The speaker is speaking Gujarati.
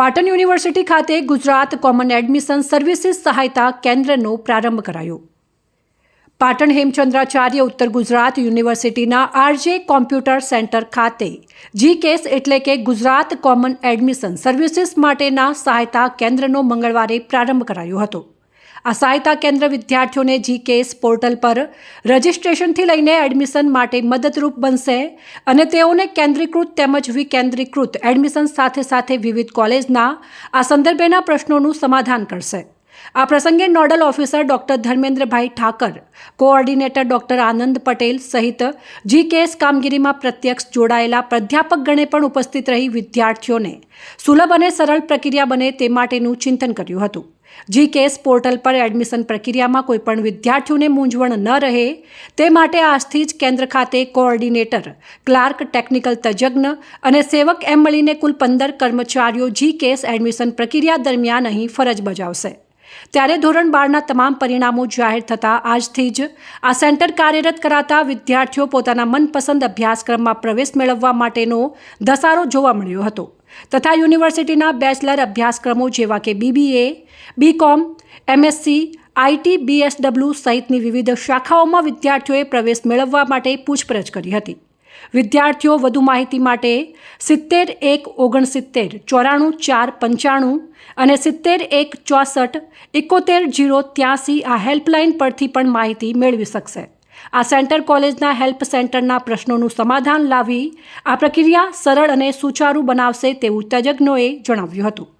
પાટણ યુનિવર્સિટી ખાતે ગુજરાત કોમન એડમિશન સર્વિસીસ સહાયતા કેન્દ્રનો પ્રારંભ કરાયો. પાટણ હેમચંદ્રાચાર્ય ઉત્તર ગુજરાત યુનિવર્સિટીના આરજે કોમ્પ્યુટર સેન્ટર ખાતે જી કેસ એટલે કે ગુજરાત કોમન એડમિશન સર્વિસીસ માટેના સહાયતા કેન્દ્રનો મંગળવારે પ્રારંભ કરાયો હતો. આ સહાયતા કેન્દ્ર વિદ્યાર્થીઓને જી કેસ પોર્ટલ પર રજિસ્ટ્રેશનથી લઈને એડમિશન માટે મદદરૂપ બનશે અને તેઓને કેન્દ્રીકૃત તેમજ વિકેન્દ્રીકૃત એડમિશન સાથે સાથે વિવિધ કોલેજના આ સંદર્ભેના પ્રશ્નોનું સમાધાન કરશે. આ પ્રસંગે nodal officer doctor Dharmendrabhai Thakar, coordinator doctor Anand Patel સહિત જી કેસ કામગીરીમાં પ્રત્યક્ષ જોડાયેલા પ્રાધ્યાપકગણે પણ ઉપસ્થિત રહી વિદ્યાર્થીઓને સુલભ અને સરળ પ્રક્રિયા બને તે માટેનું ચિંતન કર્યું હતું. જી કેસ પોર્ટલ પર એડમિશન પ્રક્રિયામાં કોઈપણ વિદ્યાર્થીઓને મૂંઝવણ ન રહે, તે માટે આજથી જ કેન્દ્ર ખાતે કોઓર્ડિનેટર, ક્લાર્ક, ટેકનિકલ તજજ્ઞ અને સેવક એમ મળીને કુલ પંદર કર્મચારીઓ જી કેસ એડમિશન પ્રક્રિયા દરમિયાન અહીં ફરજ બજાવશે. ત્યારે ધોરણ બારના તમામ પરિણામો જાહેર થતાં આજથી જ આ સેન્ટર કાર્યરત કરાતા વિદ્યાર્થીઓ પોતાના મનપસંદ અભ્યાસક્રમમાં પ્રવેશ મેળવવા માટેનો ધસારો જોવા મળ્યો હતો. તથા યુનિવર્સિટીના બેચલર અભ્યાસક્રમો જેવા કે BBA BCom MSc IT BSW સહિતની વિવિધ શાખાઓમાં વિદ્યાર્થીઓએ પ્રવેશ મેળવવા માટે પૂછપરછ કરી હતી. વિદ્યાર્થીઓ વધુ માહિતી માટે સિત્તેર એક ઓગણસિત્તેર ચોરાણું ચાર પંચાણું અને સિત્તેર એક ચોસઠ એકોતેર જીરો ત્યાસી આ હેલ્પલાઇન પરથી પણ માહિતી મેળવી શકશે. આ સેન્ટર કોલેજના હેલ્પ સેન્ટરના પ્રશ્નોનું સમાધાન લાવી આ પ્રક્રિયા સરળ અને સુચારુ બનાવશે તેવું તજજ્ઞોએ જણાવ્યું હતું.